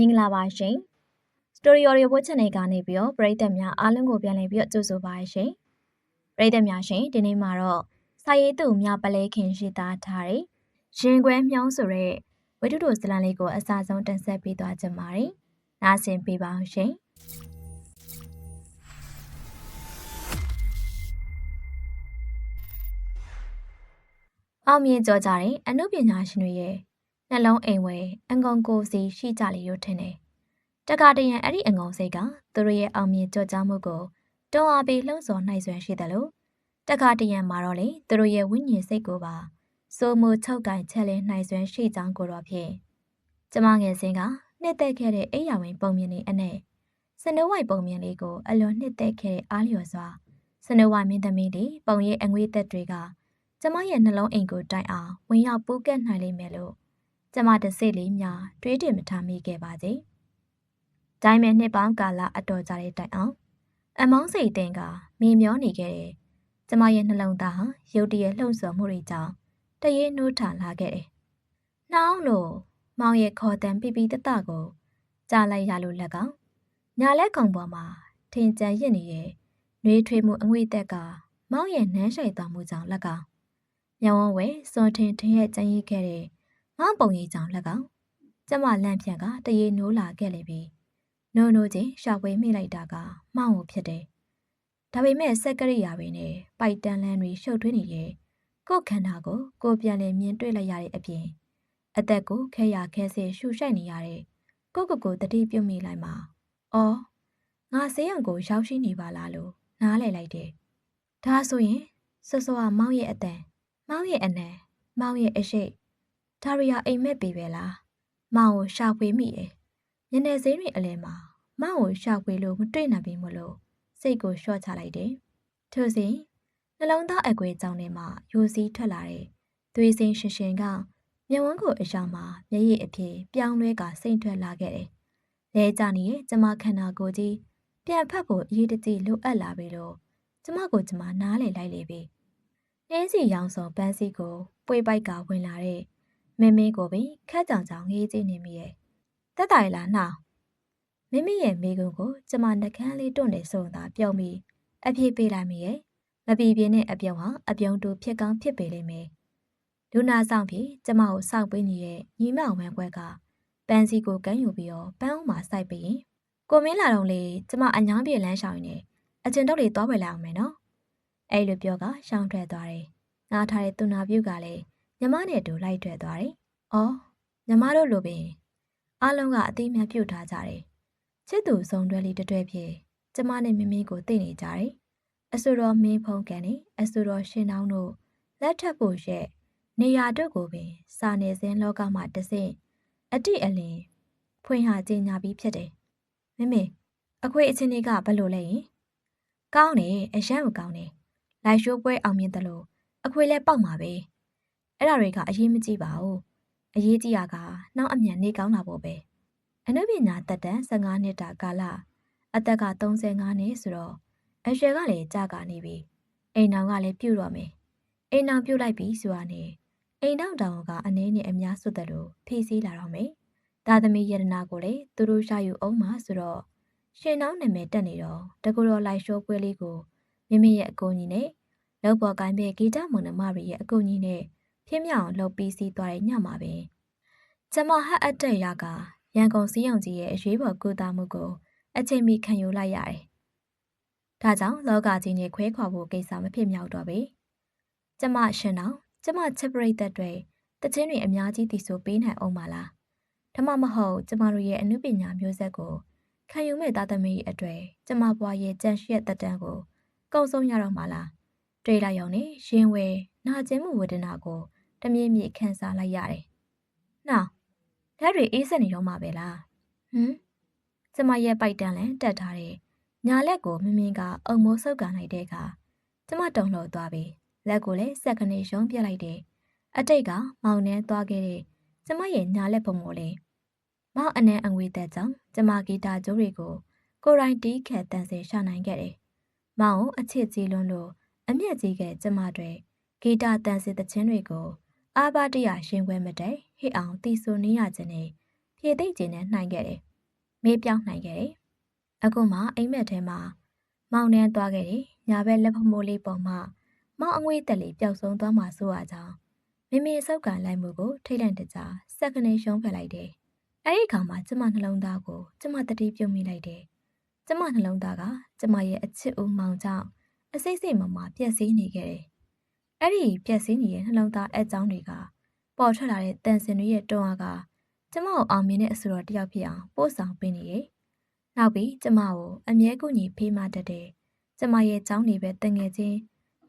မင်္ဂလာပါရှင်စတိုရီယိုရီဘိုချန်နယ်ကနေပြီးတော့ပရိသတ်များအားလုံးကိုပြန်လည်ပြီးတော့ကြိုဆိုပါရရှင်ပရိသတ်များရှင်ဒီနေ့မှာတော့စာရေးသူမြပလဲခင်ရှိသားထားတဲ့ရင်ခွဲမြောင်းဆိုတဲ့ဝိတုတို့ဇလံလေးကိုအစားဆုံးတင်ဆက်ပေးသွားကြပါမယ်နားဆင်ပေးပါအောင်ရှင်အောင်မြင်ကြောကြတဲ့အမှုပညာရှင်တွေရဲ့ နှလုံးအိမ်ဝဲအငုံကိုစီရှိကြလေလို့ထင်တယ်။တခါတရံအဲ့ဒီအငုံစိတ်ကသူတို့ရဲ့အောင်မြင်ကြောကြမှုကိုတွန်းအားပေးလှုံ့ဆော်နိုင်စွမ်းရှိတယ်လို့တခါတရံမှာတော့လေသူတို့ရဲ့ဝိညာဉ်စိတ်ကိုပါစိုးမိုးချုပ်ကင်ချက်လဲနိုင်စွမ်းရှိကြောင်းကိုတော့ဖြင့်ကျမငယ်စဉ်ကနှစ်သက်ခဲ့တဲ့အိယာဝင်ပုံမြင်လေးအနဲ့စနိုးဝိုက်ပုံမြင်လေးကိုအလွန်နှစ်သက်ခဲ့တဲ့အားလျော်စွာစနိုးဝိုက်မင်းသမီးလေးပုံရိပ်အငွေးသက်တွေကကျမရဲ့နှလုံးအိမ်ကိုတိုင်အောင်ဝင်ရောက်ပူးကတ်နိုင်လိမ့်မယ်လို့ ကျမတစိတ်လေးများတွေးတင်မထားမိခဲ့ပါစေ။ဒါပေမဲ့နှစ်ပေါင်းကာလအတော်ကြာတဲ့တိုင်အောင်အမောင်းစိတ်တင်ကမင်းမျောနေခဲ့တယ်။ကျမရဲ့နှလုံးသားဟာရုတ်တရက်လှုံ့ဆော်မှုတွေကြောင့်တရေနှိုးထလာခဲ့တယ်။နှောင်းလို့မောင်ရဲ့ခေါ်တန်ပြပြတတကိုကြားလိုက်ရလို့လက်ကောင်ညာလက်ကုံပေါ်မှာထင်ကြံရစ်နေတဲ့နှွေးထွေးမှုအငွေ့သက်ကမောင်ရဲ့နမ်းရှိုက်သွားမှုကြောင့်လက်ကောင်မြောင်ဝဲစွန်ထင်ထင်ရဲ့ကြံရစ်ခဲ့တဲ့ ငေါပုံရိပ်ကြောင့်လက်ကောင်ကျမလန့်ဖြန့်ကတရေနိုးလာခဲ့လေပြီနိုးနိုးချင်းရှာဖွေမိလိုက်တာကမှောင်ကိုဖြစ်တယ်ဒါပေမဲ့စက်ကရိယာတွေနဲ့ပိုက်တန်လန်းတွေရှုပ်ထွေးနေတဲ့ကိုယ်ခန္ဓာကိုကိုပြန်လည်မြင်တွေ့လိုက်ရတဲ့အပြင်အသက်ကိုခဲရခဲစေရှူရှိုက်နေရတဲ့ကိုကိုကိုတတိပြုတ်မိလိုက်မှာအော်ငါဆေးရုံကိုရောက်ရှိနေပါလားလို့နားလည်လိုက်တယ်ဒါဆိုရင်စောစောကမောင်ရဲ့အတန်မောင်ရဲ့အနံမောင်ရဲ့အရှိတ် ဒါရီယာအိမ်မက်ပေပဲလားမောင်ကိုရှာဖွေမိတယ်ညနေစင်းတွေအလဲမှာမောင်ကိုရှာဖွေလို့မတွေ့နိုင်ပြီမလို့စိတ်ကိုလျှော့ချလိုက်တယ်ထို့စဉ်နှလုံးသားအကွယ်ကြောင့်ထဲမှာယိုစီးထွက်လာတဲ့သွေးစိမ်းရှင်ရှင်ကမျက်ဝန်းကိုအရှောင်မှာမျက်ရည်အဖြစ်ပြောင်းလဲကစိတ်ထွက်လာခဲ့တယ်လဲကြနေတဲ့ကျမခန္ဓာကိုယ်ကြီးပြန်ဖက်ဖို့အရေးတကြီးလိုအပ်လာပြီလို့ကျမကိုကျမနားလေလိုက်လေပြီနှင်းစီရောင်စုံပန်းစီကိုပွေပိုက်ကဝင်လာတဲ့ မင်းမင်းကိုပင်ခက်ကြောင်ကြောင်ငေးကြည့်နေမိရဲ့တက်တိုင်လားနှောင်းမင်းမရဲ့မိကုံကိုကျမနှကန်းလေးတွန့်နေဆိုသာပြုံးပြီးအပြေးပေးလိုက်မိရဲ့မပီပြင်းတဲ့အပြုံးဟာအပြုံးတူဖြစ်ကောင်းဖြစ်ပေလိမ့်မယ်လူနာဆောင်ပြီးကျမကိုစောက်ပေးနေတဲ့ညီမဝမ်းခွဲကပန်းစီကိုကမ်းယူပြီးတော့ပန်းအောင်မှာစိုက်ပြီးရင်ကိုမင်းလာတော့လေကျမအညောင်းပြေလမ်းရှောင်နေအကျဉ်တော့လေးသွားဝယ်လိုက်အောင်မယ်နော်အဲ့လိုပြောကရှောင်းထွက်သွားတယ်ငားထားတဲ့သူနာပြုတ်ကလည်း ညီမနဲ့တူလိုက်ထွက်သွားတယ်။အော်ညီမတို့လိုပင်အားလုံးကအသေးများပြုတ်ထားကြတယ်။ချစ်သူစုံတွဲလေးတွဲဖြစ်ကျမနဲ့မင်းမင်းကိုသိနေကြတယ်။အဆူတော်မင်းဖုံးကန်နေအဆူတော်ရှင်နောင်းတို့လက်ထပ်ဖို့ရဲ့နေရာတို့ကိုပင် စာနယ်ဇင်းလောကမှာတဆင့်အတိအလင်းဖွင့်ဟကြီးညာပြီးဖြစ်တယ်။မင်းမင်းအခွေအချင်းတွေကဘလို့လဲရင်ကောင်းတယ်အရန်ကိုကောင်းတယ်။လိုက်ရှိုးပွဲအောင်မြင်တယ်လို့အခွေလဲပေါက်မှာပဲ။ အဲ့ဒါတွေကအရေးမကြီးပါဘူးအရေးကြီးတာကနှောင်းအမြန်နေကောင်းတာပေါ့ပဲအနုပညာတက်တန်15နှစ်တာကာလအသက်က35နှစ်ဆိုတော့အရွယ်ကလည်းကြာကနေပြီအိမ်နောင်ကလည်းပြုတ်တော့မယ်အိမ်နောင်ပြုတ်လိုက်ပြီဆိုတာနဲ့အိမ်နောင်တောင်ကအနေနဲ့အများစွတ်တယ်လို့ဖြည့်ဆည်းလာတော့မယ်ဒါသမီးယရနာကိုလည်းသူတို့ရှာယူအောင်မှာဆိုတော့ရှင်နောင်းနာမည်တက်နေတော့တကူတော်လိုက်ရှိုးပွဲလေးကိုမိမိရဲ့အကူအညီနဲ့လောက်ပေါ်ကိုင်းပဲဂီတမွန်နမရီရဲ့အကူအညီနဲ့ ပြင်းမြောင်လှုပ်ပြီးစီးသွားတဲ့ညမှာပဲကျမဟတ်အပ်တဲ့ရကရန်ကုန်စီးရုံကြီးရဲ့အရေးပေါ်ကုသမှုကိုအချိန်မီခံယူလိုက်ရတယ်။ဒါကြောင့်လောကကြီးနဲ့ခွဲခွာဖို့ကိစ္စမဖြစ်မြောက်တော့ပေ။ကျမရှင်အောင်ကျမချစ်ပရိသတ်တွေတချင်းတွေအများကြီးတည်ဆိုပေးနိုင်အောင်ပါလား။ဒါမှမဟုတ်ကျမတို့ရဲ့အမှုပညာမျိုးဆက်ကိုခံယူမဲ့သားသမီးအတွေ့ကျမဘွားရဲ့ကြံရှိတဲ့တက်တန်းကိုကုံဆုံးရတော့မှာလား။တွေးလိုက်အောင်နဲ့ရင်ဝဲနာကျင်မှုဝေဒနာကို တမြင့်မြင့်ခံစားလိုက်ရတယ်။နောက်လက်တွေအေးဆက်နေတော့မှာပဲလား။ဟမ်ကျမရဲ့ပိုက်တန်လန်တက်ထားတဲ့ညာလက်ကိုမင်းမင်းကအုံမိုးဆုပ်ကန်လိုက်တဲ့အခါကျမတုံလှော်သွားပြီးလက်ကိုလည်းစက်ကနေရုံးပြလိုက်တယ်။အတိတ်ကမောင်နှဲသွားခဲ့တဲ့ကျမရဲ့ညာလက်ပုံမို့လေမောင်အနှံအငွေသက်ကြောင့်ကျမဂီတာကျိုးတွေကိုကိုရိုင်းတီးခက်တန်စင်ရှာနိုင်ခဲ့တယ်။မောင်ကိုအချစ်ကြီးလွန်းလို့အမျက်ကြီးကကျမတွေဂီတာတန်စင်သချင်းတွေကို အာဘတရရှင်ခွဲမတဲ့ဟစ်အောင်တီဆိုနေရခြင်းနဲ့ဖြည့်သိမ့်ခြင်းနဲ့နှိုင်ခဲ့တယ်။မေးပြောင်းနိုင်ခဲ့တယ်။အခုမှအိမ်မက်ထဲမှာမောင်နှန်းသွားခဲ့တယ်။ညာဘက်လက်ဖမိုးလေးပေါ်မှာမောင်အငွေးတက်လေးပျောက်ဆုံးသွားမှဆိုရကြောင်းမမေစောက်ကန်လိုက်မှုကိုထိတ်လန့်တကြားစက္ကနေရှုံးဖက်လိုက်တယ်။အဲ့ဒီအခါမှာကျမနှလုံးသားကိုကျမတတိပြုတ်မိလိုက်တယ်။ကျမနှလုံးသားကကျမရဲ့အချစ်ဦးမောင်ကြောင့်အစိမ့်စိမ့်မမပြက်စီးနေခဲ့တယ်။ အဲ့ဒီပြက်စင်းနေတဲ့နှလုံးသားအကြောင်းတွေကပေါ်ထွက်လာတဲ့တန်စင်တွေရဲ့တွန်းအားကကျမကိုအောင်မြင်တဲ့အဆိုတော်တယောက်ဖြစ်အောင်ပို့ဆောင်ပေးနေတယ်။နောက်ပြီးကျမကိုအမြဲကူညီဖေးမတတ်တယ်။ကျမရဲ့ကြောင်းတွေပဲတငယ်ချင်း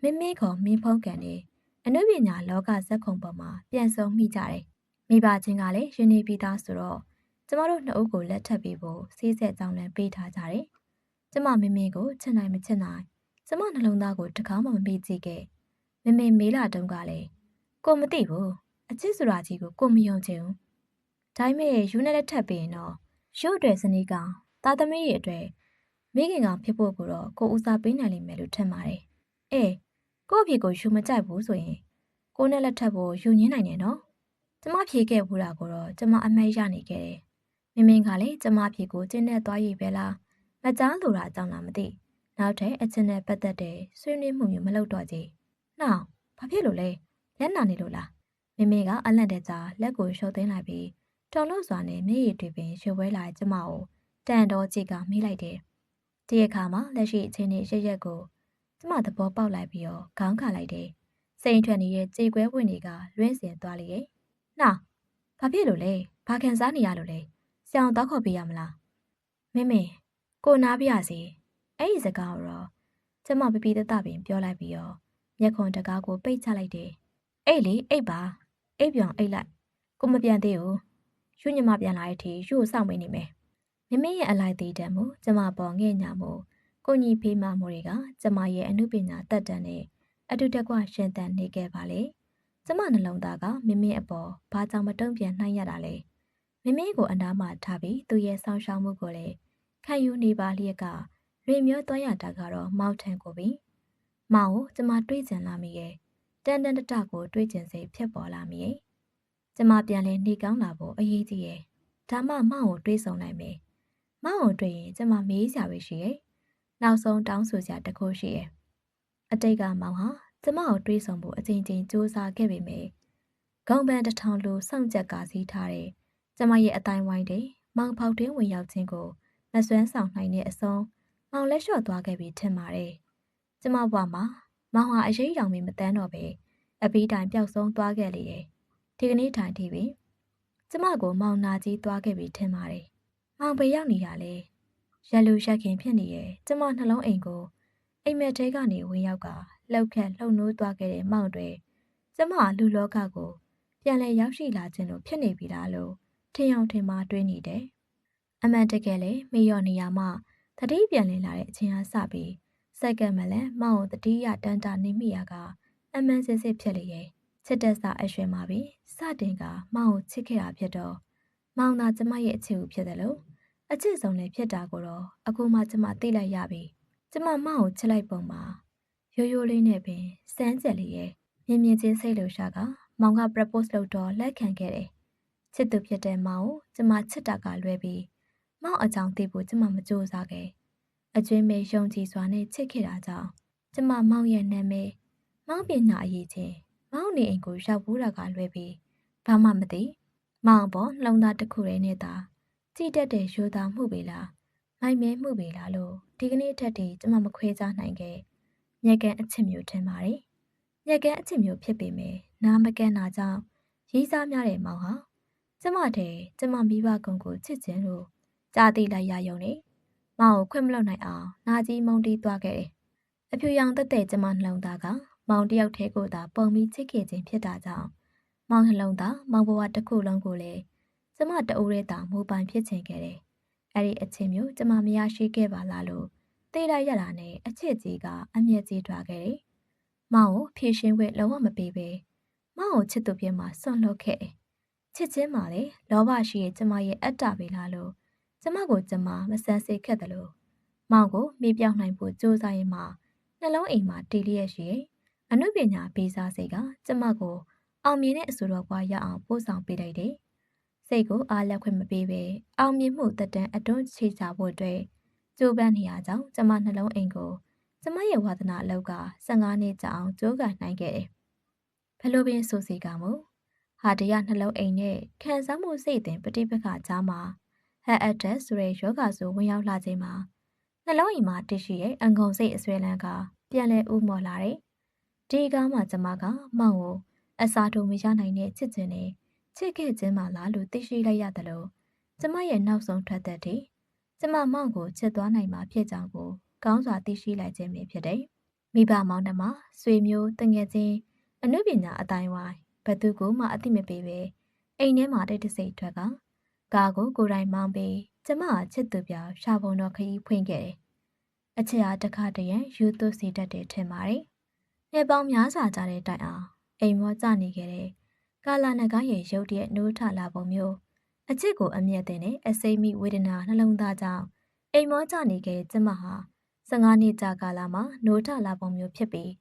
မင်းမေခေါ်မင်းဖုံးကန်နေအနုပညာလောကဇက်ခုံပေါ်မှာပြန်ဆုံမိကြတယ်။မိဘချင်းကလည်းရင်းနှီးပြီးသားဆိုတော့ကျမတို့နှစ်ဦးကိုလက်ထပ်ပြီးဖို့ဆေးဆက်ကြောင်းလန်ပေးထားကြတယ်။ကျမမင်းမေကိုချက်နိုင်မချက်နိုင်ကျမနှလုံးသားကိုတကားမှမမေ့ကြည့်ခဲ့။ မင်းမင်းမေးလာတုန်းကလည်းကိုမသိဘူးအချစ်ဆိုတာကြီးကိုကိုမယုံချင်ဘူး။ဒါပေမဲ့ယူနဲ့လက်ထပ်ပေးရင်တော့ရုပ်အတွေ့စနီးကောင်သားသမီးရဲ့အတွက်မိခင်ကောင်ဖြစ်ဖို့ကိုတော့ကိုဦးစားပေးနိုင်လိမ့်မယ်လို့ထင်ပါတယ်။အေးကို့အဖေကိုယူမကြိုက်ဘူးဆိုရင်ကိုနဲ့လက်ထပ်ဖို့ယူညင်းနိုင်တယ်နော်။ကျမဖြေခဲ့ဘူးတာကိုတော့ကျမအမှတ်ရနေခဲ့တယ်။မင်းမင်းကလည်းကျမဖြေကိုကျင်းနဲ့သွားရည်ပဲလား။မကြားလိုတာအကြောင်းလားမသိ။နောက်ထပ်အချင်းနဲ့ပတ်သက်တဲ့ဆွေးနွေးမှုမျိုးမလုပ်တော့ကြ။ နောက်ဘာဖြစ်လို့လဲ။လက်နာနေလို့လား။မင်းမင်းကအလန့်တဲ့ကြားလက်ကိုရှုပ်သိမ်းလိုက်ပြီးတုံလို့စွာနဲ့မျက်ရည်တွေပင်ရွှေဝဲလာကျမကိုတန်တော်ကြည့်ကမိလိုက်တယ်။ဒီအခါမှာလက်ရှိအချင်းနဲ့ရရက်ကိုကျမသဘောပေါက်လိုက်ပြီးတော့ခေါင်းခါလိုက်တယ်။စိန်ထွက်နေတဲ့ကြေကွဲဝင်တွေကလွင့်စင်သွားလေရဲ့။နာဘာဖြစ်လို့လဲ။ဘာခံစားနေရလို့လဲ။ဆရာအောင်တောက်ခေါ်ပေးရမလား။မင်းမင်းကိုနားပြရစီ။အဲ့ဒီစကားကိုတော့ကျမပပီတတပင်ပြောလိုက်ပြီးတော့ မျက်ခွန်တကားကိုပိတ်ချလိုက်တယ်။အိတ်လေအိတ်ပါ။အိတ်ပြောင်အိတ်လိုက်။ကိုမပြန်သေးဘူး။ယူညမပြန်လာတဲ့အထိယူကိုစောင့်မနေမယ်။မမင်းရဲ့အလိုက်သေးတယ်မို့ကျမပေါ်ငဲ့ညာမို့ကိုညီဖေးမမို့တွေကကျမရဲ့အမှုပညာတက်တန်နဲ့အတူတကွရှင်သန်နေခဲ့ပါလေ။ကျမနှလုံးသားကမမင်းအပေါ်ဘာကြောင့်မတုံ့ပြန်နိုင်ရတာလဲ။မမင်းကိုအနားမှာထားပြီးသူ့ရဲ့ဆောင်းရှောင်းမှုကိုလည်းခံယူနေပါလျက်ကလွေမျိုးသွားရတာကတော့မောက်ထန်ကိုပြီ။ မောင်ကိုကျမတွေးကြံလာမိရဲ့တန်တန်တတကိုတွေးကြံစိတ်ဖြစ်ပေါ်လာမိရဲ့။ကျမပြန်လဲနေကောင်းလာဖို့အရေးကြီးရဲ့။ဒါမှမောင်ကိုတွေးဆုံနိုင်မယ်။မောင်ကိုတွေ့ရင်ကျမမေးစရာပဲရှိရဲ့။နောက်ဆုံးတောင်းဆိုစရာတစ်ခုရှိရဲ့။အတိတ်ကမောင်ဟာကျမကိုတွေးဆုံဖို့အချိန်ချင်းစူးစမ်းခဲ့ပေမယ့်ဂုံပန်တစ်ထောင်လိုစောင့်ကြက်ကစီးထားတဲ့ကျမရဲ့အတိုင်းဝိုင်းတဲ့မောင်ဖောက်တွင်းဝင်ရောက်ခြင်းကိုမစွမ်းဆောင်နိုင်တဲ့အဆုံးမောင်လက်လျှော့သွားခဲ့ပြီးထင်ပါတယ်။ ကျမဘွားမှာမောင်ဟာအရေးရောင်မီမတန်းတော့ပဲအပီးတိုင်ပျောက်ဆုံးသွားခဲ့လေတယ်။ဒီကနေ့ထိုင်ထိပြီ။ကျမကိုမောင်နာကြီးသွားခဲ့ပြီးထင်ပါတယ်။မောင်ပဲရောက်နေရလေ။ရက်လူရက်ခင်ဖြစ်နေရဲ့ကျမနှလုံးအိမ်ကိုအိမ်မက်ထဲကနေဝင်ရောက်ကလှုပ်ခတ်လှုပ်နိုးသွားခဲ့တဲ့မောင်တွေကျမလူလောကကိုပြန်လဲရောက်ရှိလာခြင်းလို့ဖြစ်နေပြီလားလို့ထင်အောင်ထင်မှားတွေးနေတယ်။အမှန်တကယ်လေမေရော်နေရမှတတိပြန်လည်လာတဲ့အချိန်အားစပြီး စက္ကန့်မလဲမောင်ကိုတတိယတန်းတာနေမိရကအမှန်စစ်စစ်ဖြစ်လေရဲ့ချစ်တဲ့စာအရွယ်မှာပြီးစတင်ကမောင်ကိုချစ်ခဲ့တာဖြစ်တော့မောင်သာကျမရဲ့အချစ်ကိုဖြစ်တယ်လို့အချစ်ဆုံးလည်းဖြစ်တာကိုတော့အခုမှကျမသိလိုက်ရပြီကျမမောင်ကိုချစ်လိုက်ပုံမှာရိုးရိုးလေးနဲ့ပင်စမ်းကြက်လေးရဲ့မြင်မြင်ချင်းစိတ်လှရှာကမောင်က propose လုပ်တော့လက်ခံခဲ့တယ်ချစ်သူဖြစ်တဲ့မောင်ကိုကျမချစ်တာကလွဲပြီးမောင်အကြောင်းသိဖို့ကျမမကြိုးစားခဲ့ အကျွင်းမဲ့ယုံကြည်စွာနဲ့ချစ်ခဲ့တာကြောင့်ကျမမောင်ရဲ့နာမည်မောင်ပညာအရေးချင်းမောင်နေအိမ်ကိုရောက်ဘူးတာကလွဲပြီးဘာမှမသိမောင်ပေါ်နှလုံးသားတစ်ခုတည်းနဲ့သာကြည်တက်တဲ့ရိုးသားမှုပဲလားမိုက်မဲမှုပဲလားလို့ဒီကနေ့အထက်တည်းကျမမခွဲခြားနိုင်ခဲ့မြက်ကန်အချစ်မျိုးထင်ပါတယ်မြက်ကန်အချစ်မျိုးဖြစ်ပေမဲ့နားမကန်တာကြောင့်ရေးစားများတဲ့မောင်ဟာကျမတဲ့ကျမမိဘကုံကိုချစ်ခြင်းလို့ကြားသိလိုက်ရယုံနေ မောင်ကိုခွင့်မလွတ်နိုင်အောင်နာကြီးမုံတီးသွားခဲ့တယ်။အဖြူရောင်တက်တဲ့ကျမနှလုံးသားကမောင်တယောက်တည်းကိုသာပုံပြီးချစ်ခဲ့ခြင်းဖြစ်တာကြောင့်မောင်နှလုံးသားမောင်ဘဝတစ်ခုလုံးကိုလည်းကျမတအိုးရဲတာမူပိုင်ဖြစ်ချင်ခဲ့တယ်။အဲ့ဒီအချင်းမျိုးကျမမရရှိခဲ့ပါလားလို့သိလိုက်ရတာနဲ့အချစ်ကြီးကအမျက်ကြီးထွားခဲ့တယ်။မောင်ကိုဖြည့်ရှင်းခွင့်လုံးဝမပေးပဲမောင်ကိုချစ်သူပြင်းမှာဆွန့်လွတ်ခဲ့တယ်။ချစ်ချင်းမှလည်းလောဘရှိရဲ့ကျမရဲ့အတ္တပဲလားလို့ ကျမကိုကျမမဆန်းစေခဲ့တယ်လို့မောင်ကိုမိပြောင်းနိုင်ဖို့ကြိုးစားရင်မှနှလုံးအိမ်မှာတည်လျက်ရှိရဲ့အမှုပညာပေးစားစိတ်ကကျမကိုအောင်မြင်တဲ့အဆိုတော်ဘွားရအောင်ပို့ဆောင်ပေးလိုက်တယ်။စစိတ်ကိုအားလက်ခွင့်မပေးပဲအောင်မြင်မှုတက်တန်းအတွန်းချေချဖို့အတွက်ကြိုးပမ်းနေရကြောင်းကျမနှလုံးအိမ်ကိုကျမရဲ့ဝါသနာအလောက်က15နှစ်ကြာအောင်ကြိုးကန်နိုင်ခဲ့တယ်။ဘလို့ပင်ဆိုစီကမို့ဟာတရားနှလုံးအိမ်နဲ့ခံစားမှုစိတ်တင်ပဋိပက္ခကြားမှာ ဟက်အက်တက်ဆိုတဲ့ယောဂဆိုဝင်ရောက်လာချိန်မှာနှလုံးအိမ်မှာတရှိရဲ့အငုံစိတ်အစွဲလန်းကပြန်လဲဥမော်လာတယ်။ဒီကားမှာကျမကမောင်ကိုအစာထုံမရနိုင်တဲ့ချစ်ခြင်းနဲ့ချစ်ခဲ့ခြင်းမှလားလို့သိရှိလိုက်ရတယ်လို့ကျမရဲ့နောက်ဆုံးထွက်သက်တည်းကျမမောင်ကိုချစ်သွားနိုင်မှာဖြစ်ကြောင်းကိုကောင်းစွာသိရှိလိုက်ခြင်းပဲဖြစ်တယ်။မိဘမောင်နှမဆွေမျိုးတငယ်ချင်းအနုပညာအတိုင်းဝိုင်းဘသူကိုမှအသိမပေးပဲအိမ်ထဲမှာတိတ်တဆိတ်ထွက်က ကားကိုကိုယ်တိုင်မောင်းပြီးကျမချစ်သူပြောင်ရှာပုံတော်ခရီးဖွင့်ခဲ့တယ်။အချစ်အားတစ်ခါတည်းရန်ယူသွစီတတ်တယ်ထင်ပါတယ်။နှစ်ပေါင်းများစွာကြာတဲ့တိုင်အောင်အိမ်မောကြနေခဲ့တဲ့ကာလာနဂါရဲ့ရုပ်တရက်နိုးထလာပုံမျိုးအချစ်ကိုအမျက်တင်တဲ့အစိမ့်မိဝေဒနာနှလုံးသားကြောင့်အိမ်မောကြနေခဲ့ကျမဟာ15နှစ်ကြာကာလမှာနိုးထလာပုံမျိုးဖြစ်ပြီး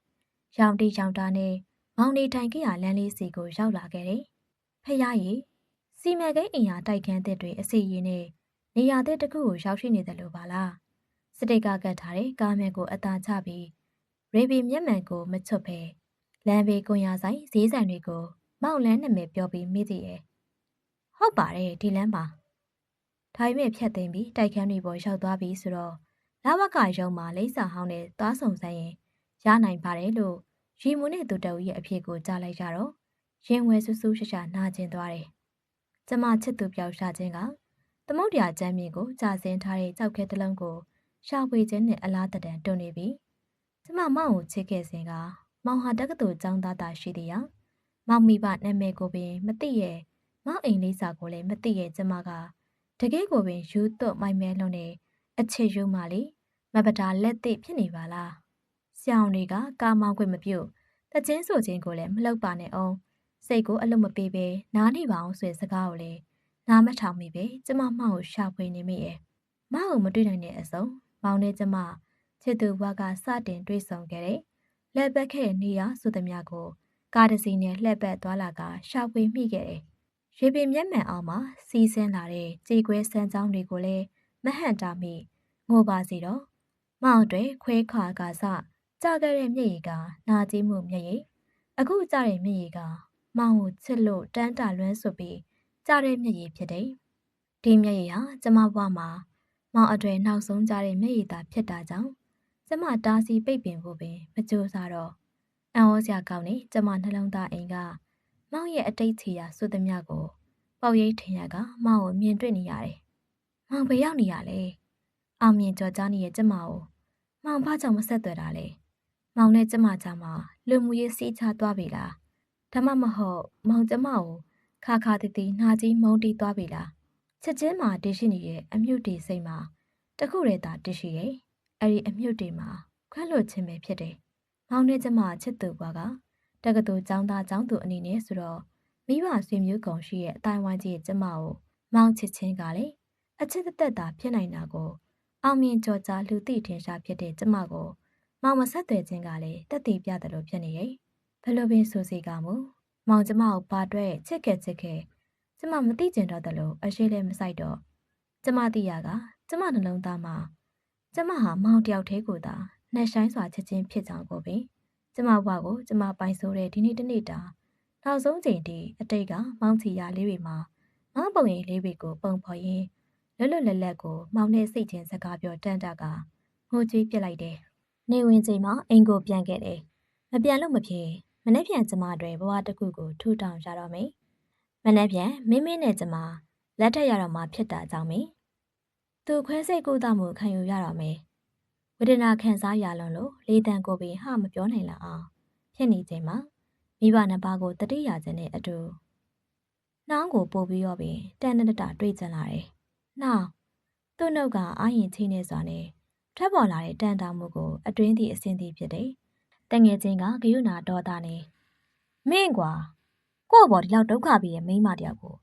ရောင်တီရောင်တာနဲ့မောင်နေထိုင်ခဲ့ရလမ်းလေးစီကိုရောက်လာခဲ့တယ်။ဖះရီ စီမံကိန်းအင်အားတိုက်ခန်းတစ်တွေအစီရင်နဲ့နေရာတစ်တစ်ခုကိုရောက်ရှိနေတယ်လို့ပါလား။စတိတ်ကကတ်ထားတဲ့ကားမြတ်ကိုအသာချပြီးရေဘီမျက်မှန်ကိုမချွတ်ဖဲလမ်းဘေးကွန်ရဆိုင်ဈေးဆိုင်တွေကိုမောက်လန်းနာမည်ပြောပြီးမိသေးရဲ့။ဟုတ်ပါတယ်ဒီလမ်းပါ။ဒါပေမဲ့ဖြတ်သိမ်းပြီးတိုက်ခန်းတွေပေါ်ရောက်သွားပြီးဆိုတော့လဘကရုံမှာလိမ့်စာဟောင်းနဲ့သွားဆောင်ဆိုင်ရင်ရနိုင်ပါတယ်လို့ရီမွန်နဲ့သူတအုပ်ရဲ့အဖြစ်ကိုကြားလိုက်ကြတော့ရင်ဝဲဆူဆူရှာရှာနာကျင်သွားတယ်။ ကျမချစ်သူပြောက်ရှာခြင်းကသမုတ်တရားကျမ်းမြင့်ကိုကြာစင်းထားတဲ့ကြောက်ခဲတစ်လုံးကိုရှာဖွေခြင်းနဲ့အလားတန်တွန်းနေပြီ။ကျမမောင်ကိုချစ်ခဲ့စဉ်ကမောင်ဟာတက္ကသိုလ်ကျောင်းသားသားရှိသေးရာမောင်မိဘနာမည်ကိုပင်မသိရဲ့မောင်အိမ်လေးစာကိုလည်းမသိရဲ့ကျမကတကယ်ကိုပင်ယူသွတ်မိုက်မဲလုံးနဲ့အချစ်ယူမှလေမပတာလက်သိဖြစ်နေပါလား။ဆောင်းတွေကကာမောင်းခွင့်မပြုတ်တချင်းဆိုခြင်းကိုလည်းမလုပ်ပါနဲ့အောင် စိတ်ကိုအလုံးမပေးပဲနားနေပါအောင်ဆိုတဲ့စကားကိုလည်းနားမထောင်မိပဲကျမမောင်ကိုရှာဖွေနေမိရဲ့။မောင်ကိုမတွေ့နိုင်တဲ့အစုံမောင်နဲ့ကျမချစ်သူဘွားကစတင်တွေ့ဆုံခဲ့တဲ့လက်ပတ်ခဲ့နေရဆိုသမျှကိုကားတစ်စီးနဲ့လှည့်ပတ်သွားလာကရှာဖွေမိခဲ့တယ်။ရေပင်မျက်မှန်အောင်မှာစီးဆင်းလာတဲ့ကြေကွဲစမ်းကြောင်းတွေကိုလည်းမဟန့်တာမိငိုပါစီတော့မောင်တွေခွဲခါကစကြခဲ့တဲ့မျက်ရည်ကနာကျင်မှုမျက်ရည်အခုကြတဲ့မျက်ရည်က မောင်ကိုချစ်လို့တန်းတာလွန်းဆွပြီးကြတဲ့မျက်ရည်ဖြစ်တယ်။ဒီမျက်ရည်ဟာကျမဘဝမှာမောင်အတွေ့နောက်ဆုံးကြတဲ့မျက်ရည်သာဖြစ်တာကြောင့်ကျမတားစီပိတ်ပင်ဖို့ပင်မကြိုးစားတော့အံ့ဩစရာကောင်းနေကျမနှလုံးသားအိမ်ကမောင်ရဲ့အတိတ်ချီရာဆိုသမျှကိုပေါရိတ်ထင်ရကမောင်ကိုမြင်တွေ့နေရတယ်။မောင်ဘယ်ရောက်နေရလဲ။အောင်မြင်ကြော်ကြားနေတဲ့ကျမကိုမောင်ဘာကြောင့်မဆက်သွယ်တာလဲ။မောင်နဲ့ကျမကြားမှာလူမှုရေးစီးချသွားပြီလား။ ဒါမှမဟုတ်မောင်ကျမကိုခါခါတီတီနှာကြီးမုန်းတီးသွားပြီလား။ချက်ချင်းမှာတရှိနေတဲ့အမြုပ်တီစိတ်မှာတခုတည်းသာတရှိရဲ့။အဲ့ဒီအမြုပ်တီမှာခွဲလွတ်ခြင်းပဲဖြစ်တယ်။မောင်နဲ့ကျမချစ်သူဘွားကတက္ကသိုလ်ကျောင်းသားကျောင်းသူအနေနဲ့ဆိုတော့မိဘဆွေမျိုးကုံရှိရဲ့အတိုင်းဝိုင်းကြီးကျမကိုမောင်ချစ်ချင်းကလေအချစ်သက်သာဖြစ်နိုင်တာကိုအောင်မြင်ကြော်ကြားလူသိထင်ရှားဖြစ်တဲ့ကျမကိုမောင်မဆက်သွယ်ခြင်းကလည်းတက်တည်ပြတယ်လို့ဖြစ်နေရဲ့ ဘယ်လိုပင်ဆိုစီကမူမောင်ကျမကိုပါတွဲချစ်ခဲ့ချစ်ခဲ့ကျမမသိကျင်တော့တယ်လို့အရှိလည်းမဆိုင်တော့ကျမသိရကကျမနှလုံးသားမှာကျမဟာမောင်တယောက်တည်းကိုသာနှက်ဆိုင်စွာချစ်ချင်းဖြစ်ကြောင်းကိုပင်ကျမဘဝကိုကျမပိုင်ဆိုးတဲ့ဒီနေ့တနေ့တာနောက်ဆုံးချိန်ထိအတိတ်ကမောင်းချီရလေးတွေမှာမောင်းပုံရိပ်လေးတွေကိုပုံဖော်ရင်းလွတ်လွတ်လပ်လပ်ကိုမောင်နဲ့စိတ်ချင်းစကားပြောတန်တာကငိုကြွေးပြစ်လိုက်တယ်။နေဝင်ချိန်မှာအိမ်ကိုပြန်ခဲ့တယ်။မပြန်လို့မဖြစ် မနေ့ပြန်ကျမတွေဘဝတစ်ခုကိုထူထောင်ရတော့မယ်။မနေ့ပြန်မင်းမင်းနဲ့ကျမလက်ထက်ရတော့မှဖြစ်တာကြောင့်မင်းသူခွဲစိတ်ကိုတောက်မှုခံယူရတော့မယ်။ဝေဒနာခံစားရလွန်လို့လေးတန်ကိုပင်ဟာမပြောနိုင်လောက်အောင်ဖြစ်နေချိန်မှာမိဘနှစ်ပါးကိုတတိယခြင်းနဲ့အတူနှောင်းကိုပို့ပြီးတော့ပင်တန်တတတွေ့ကြလာတယ်။နှောင်းသူ့နှုတ်ကအာရင်ချင်းနေစွာနဲ့ထွက်ပေါ်လာတဲ့တန်တောင်မှုကိုအတွင်းသည့်အစင်းသည့်ဖြစ်တယ်။ တငယ်ချင်းကဂယုဏဒေါသနဲ့မင်းကွာကို့ဘော်ဒီလောက်ဒုက္ခပြီးရဲ့မိန်းမတယောက်ကို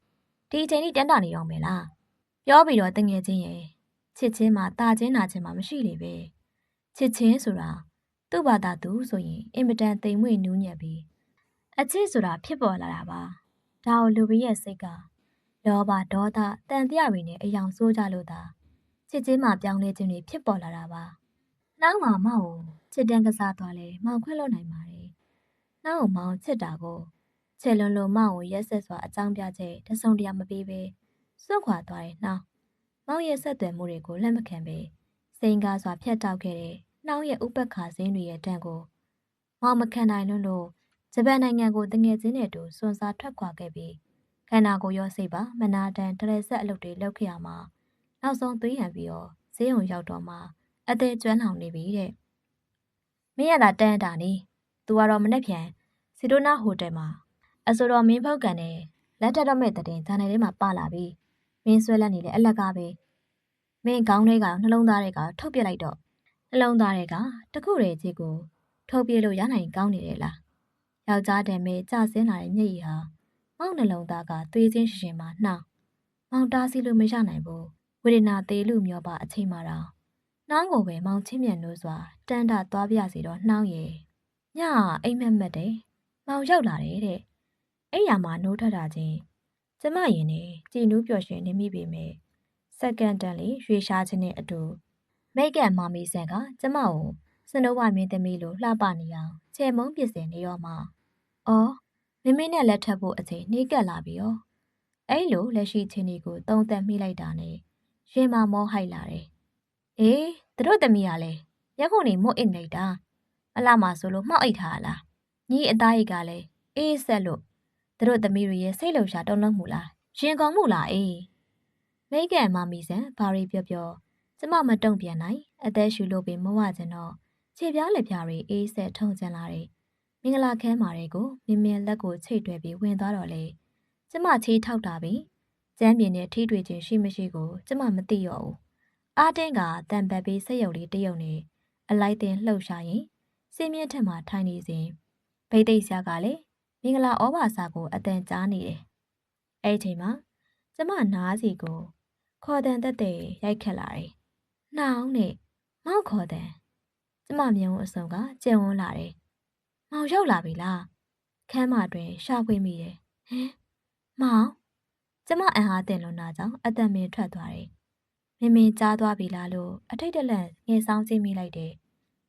ဒီအချိန်ကြီးတန်းတာနေတော့မယ်လား။ပြောပြီးတော့တငယ်ချင်းရဲ့ချစ်ချင်းမှာတာချင်းနာချင်းမှာမရှိလေပဲ။ချစ်ချင်းဆိုတာသူ့ဘာသာသူဆိုရင်အင်မတန်တိမ်မွေ့နူးညံ့ပြီးအချစ်ဆိုတာဖြစ်ပေါ်လာတာပါဒါကိုလူဘီရဲ့စိတ်ကလောဘဒေါသတန်တရားတွေနဲ့အယောင်ဆိုးကြလို့သာချစ်ချင်းမှပြောင်းလဲခြင်းတွေဖြစ်ပေါ်လာတာပါနောက်မှမောင်ကို ချစ်တန်းကစားသွားလဲမောင်ခွင့်လွတ်နိုင်ပါတယ်နောက်ကိုမောင်ချစ်တာကိုချစ်လွန်လို့မောင်ကိုရက်ဆက်စွာအကြောင်းပြချက်တစုံတရာမပေးဘဲစွန့်ခွာသွားတဲ့နှောင်းမောင်ရဲ့ဆက်သွယ်မှုတွေကိုလက်မခံဘဲစိန်ကားစွာဖျက်တောက်ခဲ့တဲ့နှောင်းရဲ့ဥပက္ခစင်းတွေရဲ့တန်ကိုမောင်မခံနိုင်လို့လို့ဂျပန်နိုင်ငံကိုတငယ်ချင်းတွေတူစွန့်စားထွက်ခွာခဲ့ပြီးခန္ဓာကိုယ်ရောစိတ်ပါမနာတန်တရဆက်အလုပ်တွေလုပ်ခဲ့ရမှာနောက်ဆုံးသွေးဟန်ပြီးတော့ဈေးုံရောက်တော့မှအသေးကျွမ်းလောင်နေပြီတဲ့ မင်းရတာတန်းတာနေသူကတော့မနေ့ပြန်စီဒိုနာဟိုတယ်မှာအဆိုတော်မင်းဖောက်ကန်နဲ့လက်ထက်တော့မဲ့တဲ့တင်ဂျန်နယ်ထဲမှာပလာပြီမင်းဆွဲလက်နေလေအလက်ကပဲမင်းခေါင်းထဲကနှလုံးသားတွေကထုတ်ပြလိုက်တော့နှလုံးသားတွေကတခုတည်းကြီးကိုထုတ်ပြလို့ရနိုင်ကောင်းနေတယ်လားယောက်ျားတည်းမဲ့ကြဆင်းလာတဲ့မျက်ရည်ဟာမောက်နှလုံးသားကသွေးချင်းရှင်ရှင်မှနှောင်းမောင်တားစီလို့မရနိုင်ဘူးဝေဒနာသေးလူမျောပါအချိန်မှတော့ နှောင်းကိုပဲမောင်ချင်းမြန်လို့စွာတန်းတာသွားပြစီတော့နှောင်းရဲ့ညအိမ်မက်မက်တယ်မောင်ရောက်လာတယ်တဲ့အဲ့ရမှာနိုးထတာချင်းကျမရင်နေကြည်နူးပျော်ရွှင်နေမိပေမဲ့စက္ကန့်တန်လေးရွေရှားခြင်းနဲ့အတူမိတ်ကမာမီဆန်ကကျမကိုစနိုးဝမင်းသမီးလိုလှပနေအောင်ချေမုံပစ်စင်နေရောမှာအော်မင်းမင်းနဲ့လက်ထပ်ဖို့အချိန်နှေးကပ်လာပြီရောအဲ့လိုလက်ရှိချင်းဒီကိုတုံးသက်မိလိုက်တာနဲ့ရင်မမောဟိုက်လာတယ် အေးသူတို့သမီးကလည်းရက်ခုန်နေမွတ်အိတ်လိုက်တာအလားမဆိုလို့မှောက်အိတ်ထားလားညီအသားရိတ်ကလည်းအေးဆက်လို့သူတို့သမီးတွေရဲ့စိတ်လှုပ်ရှားတုံ့လုံးမှုလားရင်ကောင်းမှုလားအေးမိတ်ကန်မမီဆန်ဘာရီပြောပြောကျမမတုံ့ပြန်နိုင် အသက်ရှူလို့ပင်မဝကျင်တော့ခြေပြားလက်ပြားတွေအေးဆက်ထုံကျန်လာတယ်မင်္ဂလာခမ်းမာတွေကိုမင်းမင်းလက်ကိုချိတ်တွဲပြီးဝင်သွားတော့လေကျမချေးထောက်တာပြီကျမ်းပြင်နဲ့ထိတွေ့ခြင်းရှိမရှိကိုကျမမသိရောဘူး အာတင်းကတန်ပတ်ပြီးစက်ရုပ်လေးတရုပ်နဲ့အလိုက်တင်လှုပ်ရှားရင်စင်းမြင့်ထက်မှထိုင်နေစဉ်ဗိသိက်ဆရာကလည်းမင်္ဂလာဩဘာစာကိုအတန်ကြားနေတယ်အဲ့ဒီချိန်မှာကျမနားစီကိုခေါ်တန်တက်တဲ့ရိုက်ခတ်လာတယ်နှောင်းနဲ့မောက်ခေါ်တန်ကျမမျက်ဝန်းအစုံကကျဉ်ဝန်းလာတယ်မောင်ရောက်လာပြီလားခမ်းမတွင်ရှာဖွေမိတယ်ဟမ်မောင်ကျမအန်ဟာတင်လွန်တာကြောင့်အသက်မင်းထွက်သွားတယ် မင်းမင်းကြားသွားပြီလားလို့အထိတ်တလန့်ငယ်ဆောင်ကြည့်မိလိုက်တယ်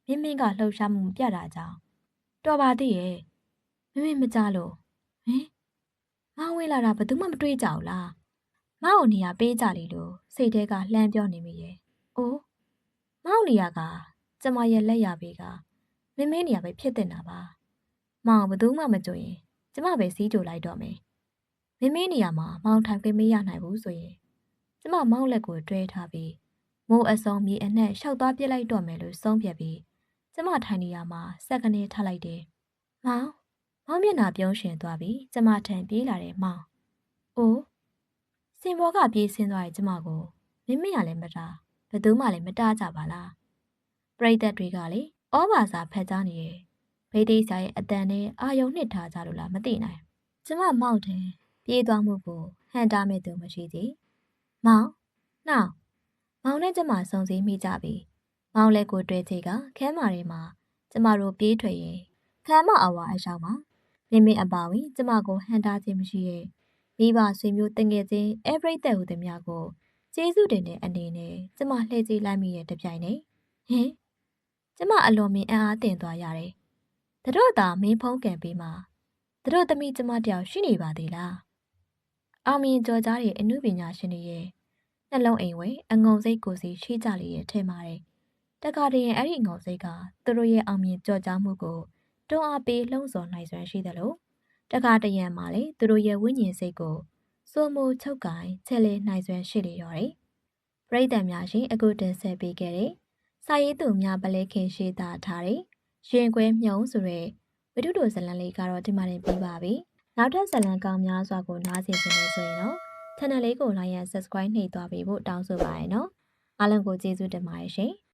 မင်းမင်းကလှုပ်ရှားမှုမပြတ်တာကြောင့်တော်ပါသေးရဲ့မင်းမင်းမကြားလို့ဟင်မောင်ဝင်လာတာဘယ်သူမှမတွေးကြဘူးလားမောင်နေရပေးကြလေလို့စိတ်ထဲကလှမ်းပြောနေမိရဲ့အိုးမောင်နေရကကျမရဲ့လက်ရပေးကမင်းမင်းနေရပဲဖြစ်တင်တာပါမောင်ဘယ်သူမှမကြွရင်ကျမပဲစီးကြိုလိုက်တော့မယ်မင်းမင်းနေရမှာမောင်ထိုင်ခွင့်မရနိုင်ဘူးဆိုရင် ကျမမောင်လက်ကိုတွဲထားပြီးမိုးအစုံမြေအနှက်ရှောက်သွားပြစ်လိုက်တော့မယ်လို့ဆုံးဖြတ်ပြီးကျမထိုင်နေရမှာစက်ကနေထားလိုက်တယ်မောင်မောင်မျက်နှာပြုံးရှင်သွားပြီးကျမထံပြေးလာတယ်မောင်အိုးစင်ဘောကပြေးဆင်းသွားတဲ့ကျမကိုမင်းမရလည်းမတားဘယ်သူမှလည်းမတားကြပါလားပရိသတ်တွေကလေဩဘာစာဖတ်ကြားနေရဲ့ဗိသိက်ဆရာရဲ့အတန်နဲ့အာယုံနှစ်ထားကြလို့လားမသိနိုင်ကျမမောက်တယ်ပြေးသွားမှုကိုဟန်တာမဲ့သူမရှိသေး မောင်နောက်မောင်နဲ့ကျမစုံစည်းမိကြပြီမောင်လက်ကိုတွေ့ချေကခမ်းမာတွေမှာကျမတို့ပြေးထွက်ရင်ခမ်းမအဝါအရောက်မှာမင်းမင်းအပါဝင်ကျမကိုဟန်တာခြင်းမရှိရဲ့မိဘဆွေမျိုးတငယ်ချင်း everyday ဟူသည်များကိုကျေးဇူးတင်တဲ့အနေနဲ့ကျမလှည့်ကြည့်လိုက်မိရဲ့တပြိုင်နက်ဟင်ကျမအလွန်မင်းအံ့အားတင်သွားရတယ်။သူတို့သာမင်းဖုံးကန်ပြီးမှသူတို့သမီးကျမတယောက်ရှိနေပါသေးလား။ အောင်မြင်ကြော်ကြားတဲ့အမှုပညာရှင်တွေရဲ့နှလုံးအိမ်ဝဲအငုံစိတ်ကိုစီရှိကြလေရဲ့ထဲမှာတဲ့။တခါတည်းအဲ့ဒီငုံစိတ်ကသူတို့ရဲ့အောင်မြင်ကြော်ကြားမှုကိုတွန်းအားပေးလှုံ့ဆော်နိုင်စွမ်းရှိတယ်လို့တခါတရံမှာလေသူတို့ရဲ့ဝိညာဉ်စိတ်ကိုစိုးမိုးချုပ်ကင်ချက်လေနိုင်စွမ်းရှိလေရောတယ်။ပရိသတ်များရှင်အခုတင်ဆက်ပေးခဲ့တဲ့စာရေးသူများပလဲခင်ရှိတာထားတဲ့ရင်ခွဲမြုံဆိုတဲ့ဝိတုတို့ဇလန်လေးကတော့ဒီမှာတင်ပြီးပါပြီ။ နောက်ထပ်ဇလန်ကောင်းများစွာကိုနားဆင်ကြလို့ဆိုရင်တော့ channel လေးကို like and subscribe နှိပ်သွားပေးဖို့တောင်းဆိုပါရနော်။အားလုံးကိုကျေးဇူးတင်ပါတယ်ရှင်။